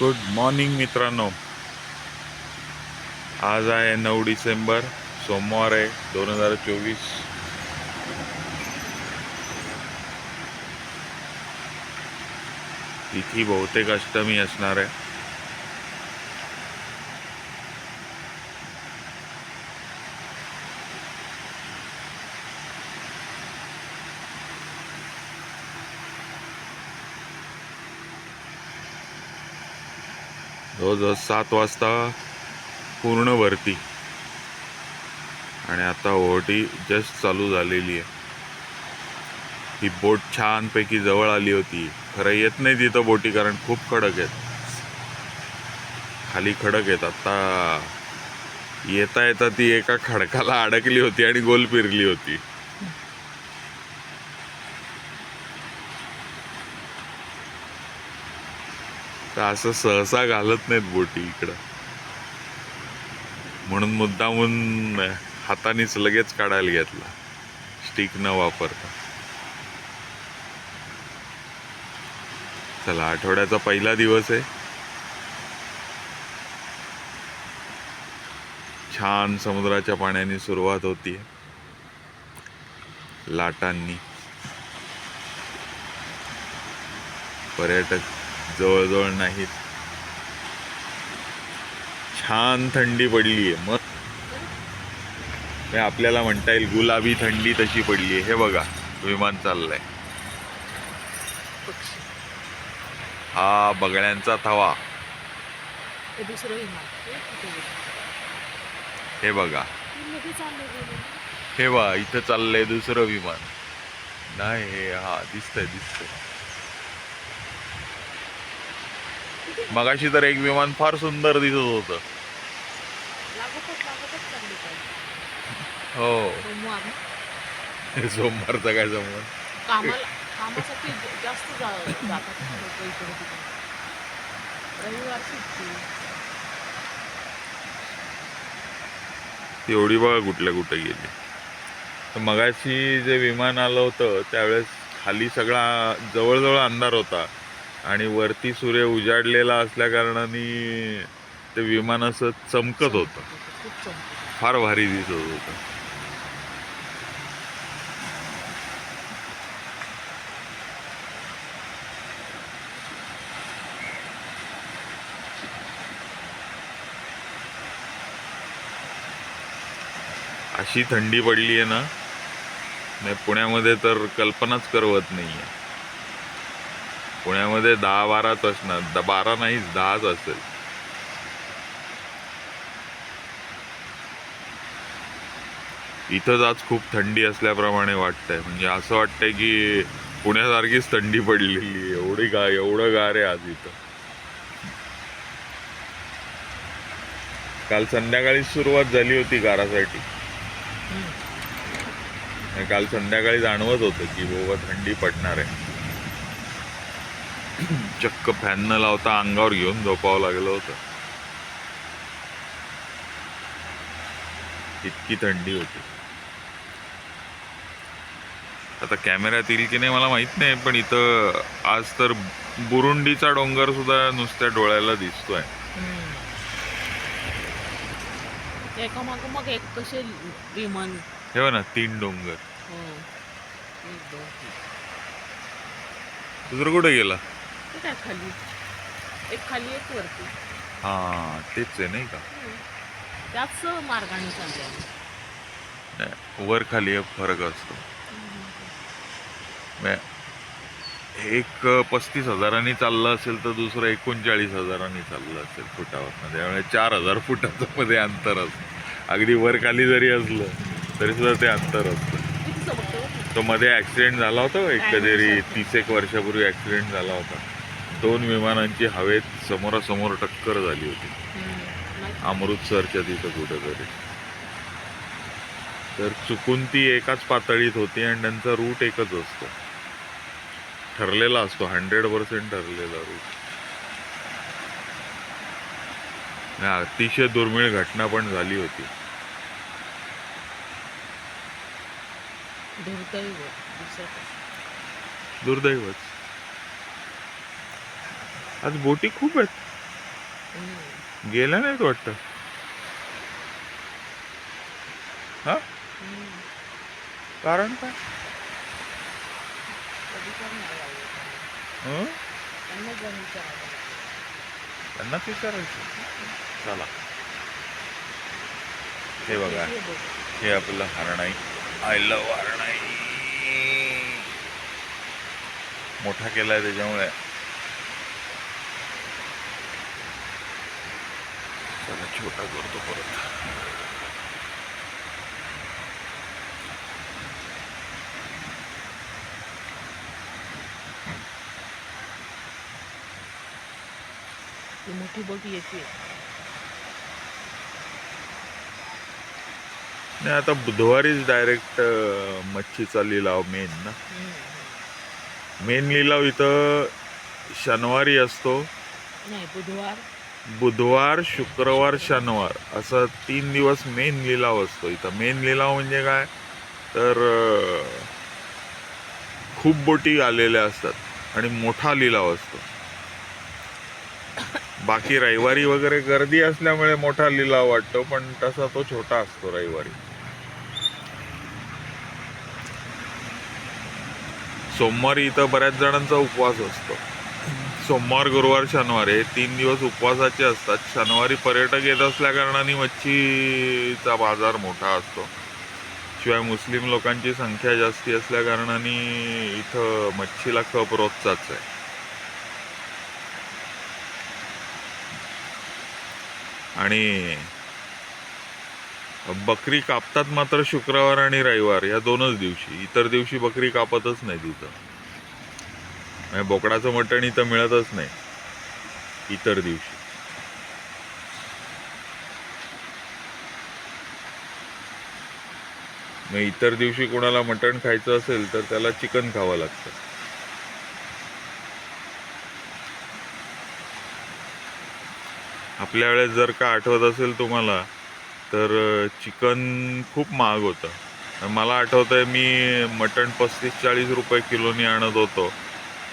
Good morning मित्रांनो. आज आहे नऊ डिसेंबर सोमवार आहे दोन हजार चोवीस. तिथी बहुतेक अष्टमी असणार आहे. जवळजवळ सात वाजता पूर्ण वरती. आणि आता ओहोटी जस्ट चालू झालेली आहे. ही बोट छानपैकी जवळ आली होती. खरं येत नाही तिथं बोटी कारण खूप खडक आहेत. खाली खडक आहेत. आता येता येता ती एका खडकाला अडकली होती आणि गोल फिरली होती. तर असं सहसा घालत नाहीत बोटी इकडं. म्हणून मुद्दामून हातानेच लगेच काढायला घेतला. स्टिक न वापरता. चला आठवड्याचा पहिला दिवस आहे. छान समुद्राच्या पाण्याने सुरुवात होतीये लाटांनी. पर्यटक जवळजवळ नाहीत छान थंडी पडली आहे मग आपल्याला म्हणता येईल गुलाबी थंडी तशी पडली आहे हे बघा विमान चाललंय. हा बगड्यांचा थवा? हे बघा. हे बा इथं चाललंय दुसरं विमान. नाही हे हा दिसतंय दिसतंय. मगाशी तर एक विमान फार सुंदर दिसत होतं. हो. सोमवार. सोमवारचा काय सुट्टी. एवढी बघा कुठल्या कुठे गेली. तर मगाशी जे विमान आलं होतं त्यावेळेस खाली सगळा जवळजवळ अंधार होता. आणि वरती सूर्य उजाडलेला असल्या कारणाने ते विमान असं चमकत होतं. फार भारी दिसत होतं. अशी थंडी पडली आहे ना नाही पुण्यामध्ये तर कल्पनाच करवत नाही आहे पुण्यामध्ये दहा बाराच असणार. द- बारा नाही दहाच असेल. इथंच आज खूप थंडी असल्याप्रमाणे वाटतंय. म्हणजे असं वाटतंय की पुण्यासारखीच थंडी पडलेली. एवढी गा एवढं गार आहे आज इथं. काल संध्याकाळी सुरुवात झाली होती गारासाठी. काल संध्याकाळी जाणवत होतं की बाबा थंडी पडणार आहे. चक्क फॅन न लावता अंगावर घेऊन झोपावं लागलं होतं. इतकी थंडी होती. आता कॅमेऱ्यात येईल की नाही मला माहीत नाही पण इथं आज तर बुरुंडीचा डोंगर सुद्धा नुसत्या डोळ्याला दिसतोय. माग मग एक कसे विमान. हे बघ ना तीन डोंगर. हो. दुसरं कुठे गेला? ते काय खाली? एक खाली एक वरती. हा तेच आहे नाही का? त्याच मार्गाने चालले नाही, वर खाली एक फरक असतो. मे- एक पस्तीस हजारांनी चाललं असेल तर दुसरं एकोणचाळीस हजारांनी चाललं असेल फुटावर त्यामुळे चार हजार फुटाचं मध्ये अंतर असतं. अगदी वर खाली जरी असलं तरी सुद्धा ते अंतर असतं. किती ना. तो मध्ये ॲक्सिडेंट झाला होता बघ, एक कधीतरी तीस एक वर्षापूर्वी ॲक्सिडेंट झाला होता. दोन विमानांची हवेत समोरासमोर टक्कर झाली होती. अमृतसरच्या तिथं कुठेतरी. तर चुकून ती एकाच पातळीत होती आणि त्यांचा रूट एकच असतो. ठरलेला असतो हंड्रेड पर्सेंट ठरलेला रूट. अतिशय दुर्मिळ घटना पण झाली होती. दुर्दैवच. आज बोटी खूप आहेत. गेल्या नाहीत वाटतं हा. कारण काय? हं? त्यांना. त्यांनाच विचारायचं चला हे बघा हे बघ. हे आपलं हरणाई आय लव हरणाई मोठा केलाय त्याच्यामुळे चला छोटा करतो परत ती मोठी बोट येते नाही आता बुधवारीच डायरेक्ट मच्छीचा लिलाव मेन ना. मेन लिलाव इथं शनिवारी असतो. नाही बुधवार बुधवार शुक्रवार शनिवार असं तीन दिवस मेन लिलाव असतो. इथं मेन लिलाव म्हणजे काय? तर खूप बोटी आलेल्या असतात आणि मोठा लिलाव असतो. बाकी रविवारी वगैरे गर्दी असल्यामुळे मोठा लिलाव वाटतो पण तसा तो छोटा असतो रविवारी. सोमवारी इथं बऱ्याच जणांचा उपवास असतो. सोमवार गुरुवार शनिवार हे तीन दिवस उपवासाचे असतात. शनिवारी पर्यटक येत असल्या कारणाने मच्छीचा बाजार मोठा असतो. शिवाय मुस्लिम लोकांची संख्या जास्ती असल्याकारणाने इथं मच्छीला खप रोजचाच आहे. आणि बकरी कापतात मात्र शुक्रवार आणि रविवार या दोनच दिवशी. इतर दिवशी बकरी कापतच नाही तिथं म्हणजे बोकडाचं मटण इथं मिळतच नाही. इतर दिवशी. मग इतर दिवशी कोणाला मटण खायचं असेल तर त्याला चिकन खावं लागतं. आपल्या वेळेस जर का आठवत असेल तुम्हाला तर चिकन खूप महाग होतं. मला आठवतंय मी मटण पस्तीस चाळीस रुपये किलोनी आणत होतो.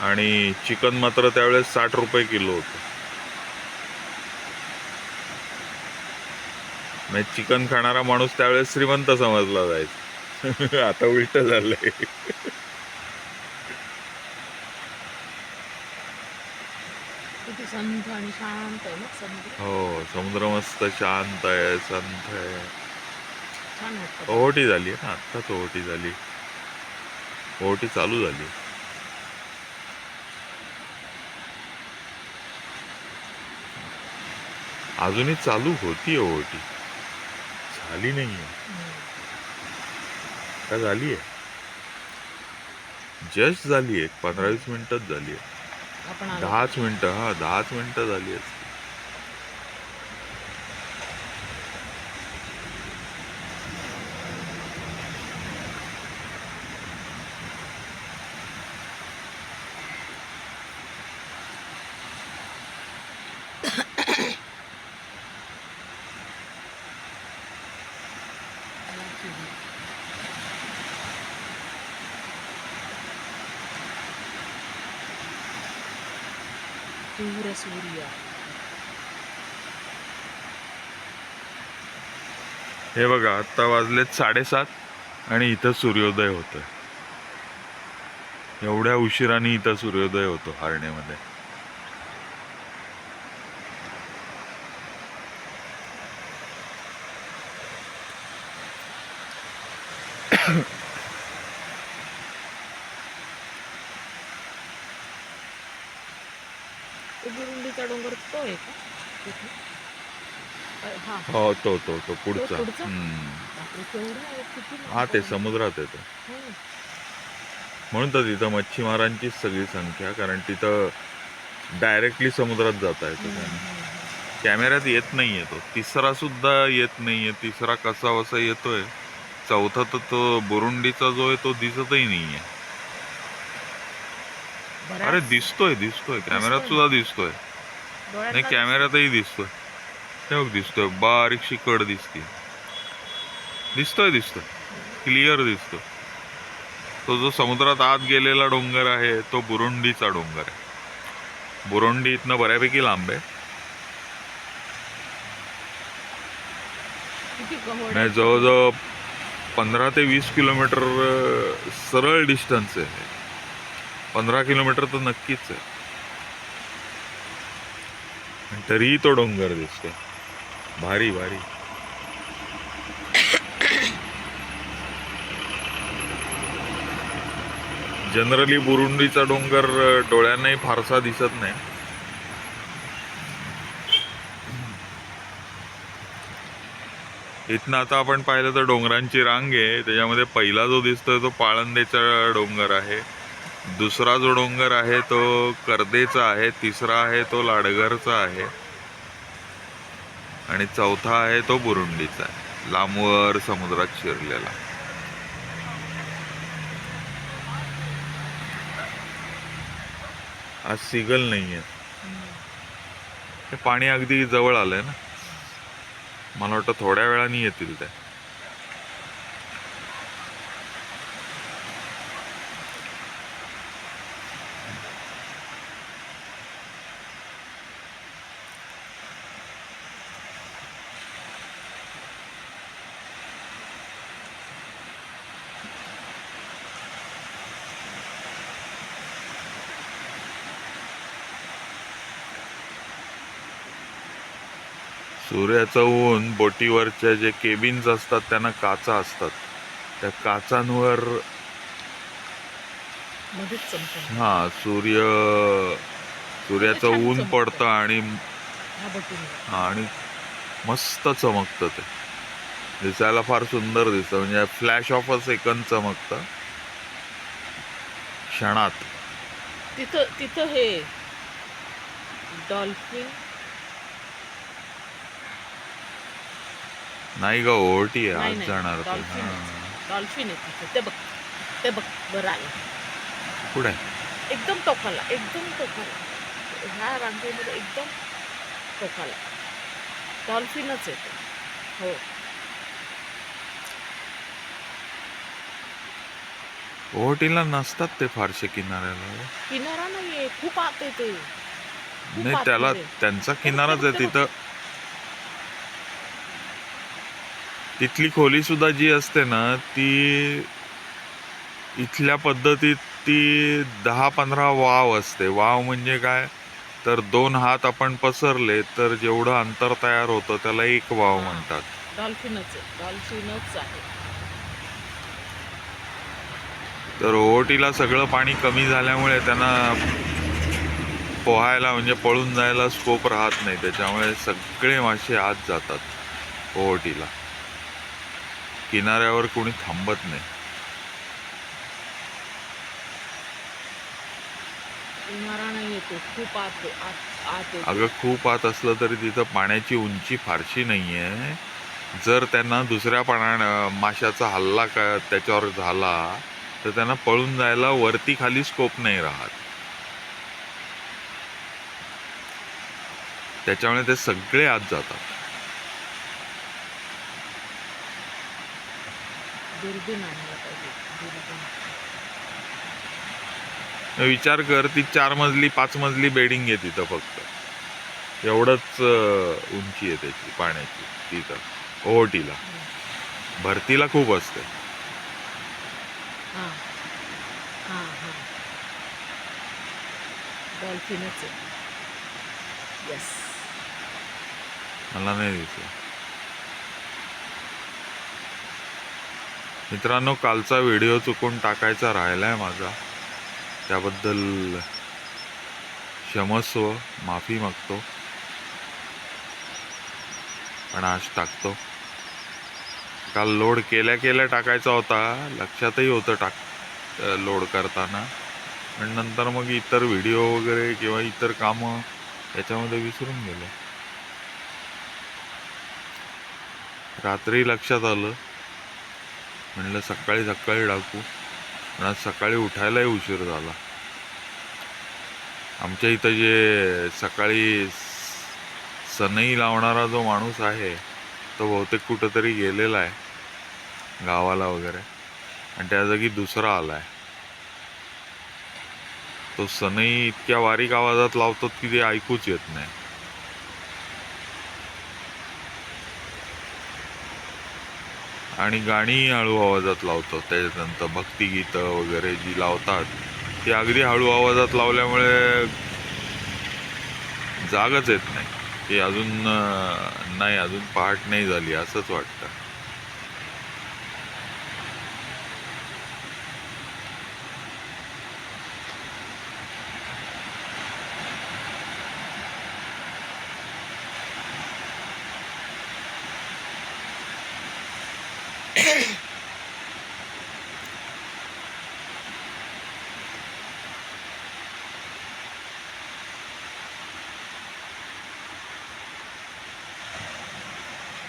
आणि चिकन मात्र त्यावेळेस साठ रुपये किलो होतं. म्हणजे चिकन खाणारा माणूस त्यावेळेस श्रीमंत समजला जायचा. आता उलट झालंय. हो समुद्र मस्त शांत आहे संत आहे. ओहोटी झाली ना आत्ताच ओहोटी झाली. ओहोटी चालू झाली अजूनही चालू होती ओहोटी झाली हम्म. का झाली आहे जस्ट झाली आहे पंधरा वीस मिनिटच झाली आहे दहाच मिनिटं हा दहाच मिनिटं झाली असती तीव्र सूर्य हे बघा आत्ता वाजलेत साडेसात आणि इथं सूर्योदय होतोय. एवढ्या उशिराने इथं सूर्योदय होतो हरण्यामध्ये. बुरुंडीचा डोंगर तो आहे का तिथे? हा हो तो तो तो पुढचा पुढचा? हम्म. बापरे, केवढं आहे, किती हा ते. समुद्रात येतो हो. म्हणून तर तिथं मच्छीमारांचीच सगळी संख्या कारण तिथं डायरेक्टली समुद्रात जाता येतं त्यांना हम्म, कॅमेऱ्यात येत नाहीये तो तिसरा सुद्धा येत नाहीये तिसरा कसा वसा येतोय चौथा तर तो बुरुंडीचा जो आहे तो दिसतही नाहीये हम्म. अरे दिसतोय दिसतोय. कॅमेरात सुद्धा दिसतोय. नाही कॅमेरातही दिसतोय? हे बघ दिसतोय. बारीकशी कड दिसते. दिसतोय दिसतोय. क्लिअर दिसतो तो जो समुद्रात आत गेलेला डोंगर आहे तो बुरुंडीचा डोंगर आहे. बुरुंडी इथनं बऱ्यापैकी लांब आहे. नाही जवळजवळ पंधरा ते वीस किलोमीटर सरळ डिस्टन्स आहे. पंधरा किलोमीटर तर नक्कीच आहे. तरीही तो डोंगर दिसतोय. भारी भारी. जनरली बुरुंडीचा डोंगर डोळ्यांनाही फारसा दिसत नाही. इथनं आता आपण पाहिलं तर डोंगरांची रांग आहे. त्याच्यामध्ये पहिला जो दिसतोय तो पाळंदेचा डोंगर आहे. दुसरा जो डोंगर आहे तो कर्देचा आहे तिसरा आहे तो लाडगरचा आहे. आणि चौथा आहे तो बुरुंडीचा आहे. लांबवर समुद्रात शिरलेला. आज सिगल नाहीये. हे पाणी अगदी जवळ आलंय ना? मला वाटतं थोड्या वेळाने येतील ते सूर्याचं ऊन बोटीवरच्या जे केबिन्स असतात त्यांना काचा असतात. त्या काचांवर हा सूर्य सूर्याचं ऊन. पडतं आणि हा, आणि मस्त चमकतं ते. दिसायला फार सुंदर दिसतं. म्हणजे फ्लॅश ऑफ अ सेकंद चमकतं. क्षणात. तिथं तिथं हे डॉल्फिन नाही ग ओटी आज जाणार ते. डॉल्फिन आहे. तिथं. ते बघ. ते बघ बरं आलं. कुठे एकदम टोकाला एकदम टोकाला. ह्या रांगेमध्ये एकदम टोकाला. डॉल्फिनच आहे ते. हो. ओहोटीला नसतात ते फारसे किनाऱ्याला? किनारा नाहीये. खूप आत आहे ते. नाही त्याला. त्यांचा किनाराच आहे तिथं. तिथली खोली सुद्धा जी असते ना ती इथल्या पद्धतीत ती दहा पंधरा वाव असते. वाव म्हणजे काय? तर दोन हात आपण पसरले तर जेवढं अंतर तयार होतं त्याला एक वाव. म्हणतात. डॉल्फिनच आहे डॉल्फिनच आहे. तर ओहोटीला सगळं पाणी कमी झाल्यामुळे त्यांना पोहायला म्हणजे पळून जायला स्कोप राहत नाही. त्याच्यामुळे सगळे मासे आत जातात ओहोटीला किनाऱ्यावर कोणी थांबत नाही. खूप आत आत अगं खूप आत असलं तरी तिथं पाण्याची उंची फारशी नाही आहे जर त्यांना दुसऱ्या पाण्या माशाचा हल्ला का त्याच्यावर झाला तर त्यांना पळून जायला वरती खाली स्कोप नाही राहत. त्याच्यामुळे ते सगळे आत जातात. दुर्बीण आणायला पाहिजे दुर्बीण. विचार कर ती चार मजली पाच मजली बेडिंग आहे तिथं फक्त. एवढंच उंची आहे त्याची पाण्याची तिथं ओहोटीला. भरतीला खूप असते. हां. हां हां. डॉल्फिनच आहे. येस मला नाही दिसलं. मित्रांनो कालचा व्हिडिओ चुकून टाकायचा राहिला आहे माझा. त्याबद्दल क्षमस्व माफी मागतो. पण आज टाकतो. काल लोड केल्या केल्या टाकायचा होता. लक्षातही होतं टाक लोड करताना. पण नंतर मग इतर व्हिडिओ वगैरे किंवा इतर कामं याच्यामध्ये विसरून गेलो. रात्री लक्षात आलं. म्हणलं सकाळी सकाळी टाकू पण आज सकाळी उठायलाही उशीर झाला. आमच्या इथं जे सकाळी सनई लावणारा जो माणूस आहे तो बहुतेक कुठंतरी गेलेला आहे गावाला वगैरे. आणि त्या जागी दुसरा आला आहे तो सनई इतक्या बारीक आवाजात लावतात की ते ऐकूच येत नाही. आणि गाणी हळू आवाजात लावतो. त्याच्यानंतर भक्तिगीतं वगैरे जी लावतात ती अगदी हळू आवाजात लावल्यामुळे जागच येत नाही. ती अजून नाही अजून पहाट नाही झाली असंच वाटतं.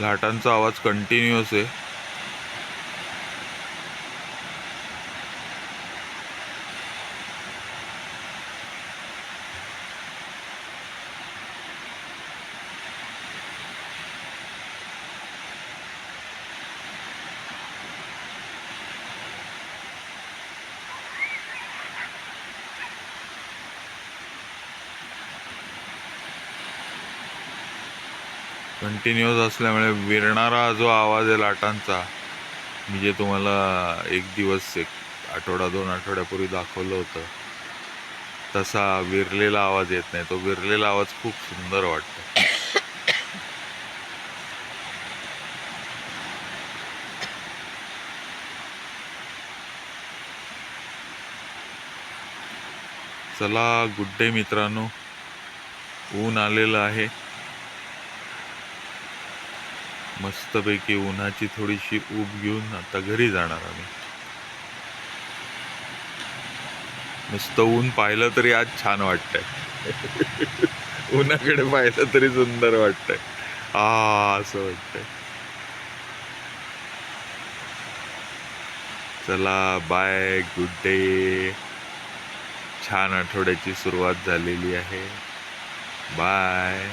लाटांचा आवाज कंटिन्युअस आहे. कंटिन्युअस असल्यामुळे विरणारा जो आवाज आहे लाटांचा मी जे तुम्हाला एक दिवस एक आठवडा दोन आठवड्यापूर्वी दाखवलं होतं तसा विरलेला आवाज येत नाही. तो विरलेला आवाज खूप सुंदर वाटतो. चला गुड डे मित्रांनो. ऊन आलेलं आहे. मस्तपैकी उन्हाची थोडीशी ऊब घेऊन आता घरी जाणार आम्ही. नुसतं ऊन पाहिलं तरी आज छान वाटतंय. उन्हाकडे पाहिलं तरी सुंदर वाटतंय. आ असं वाटतंय. चला बाय गुड डे छान आठवड्याची सुरुवात झालेली आहे. बाय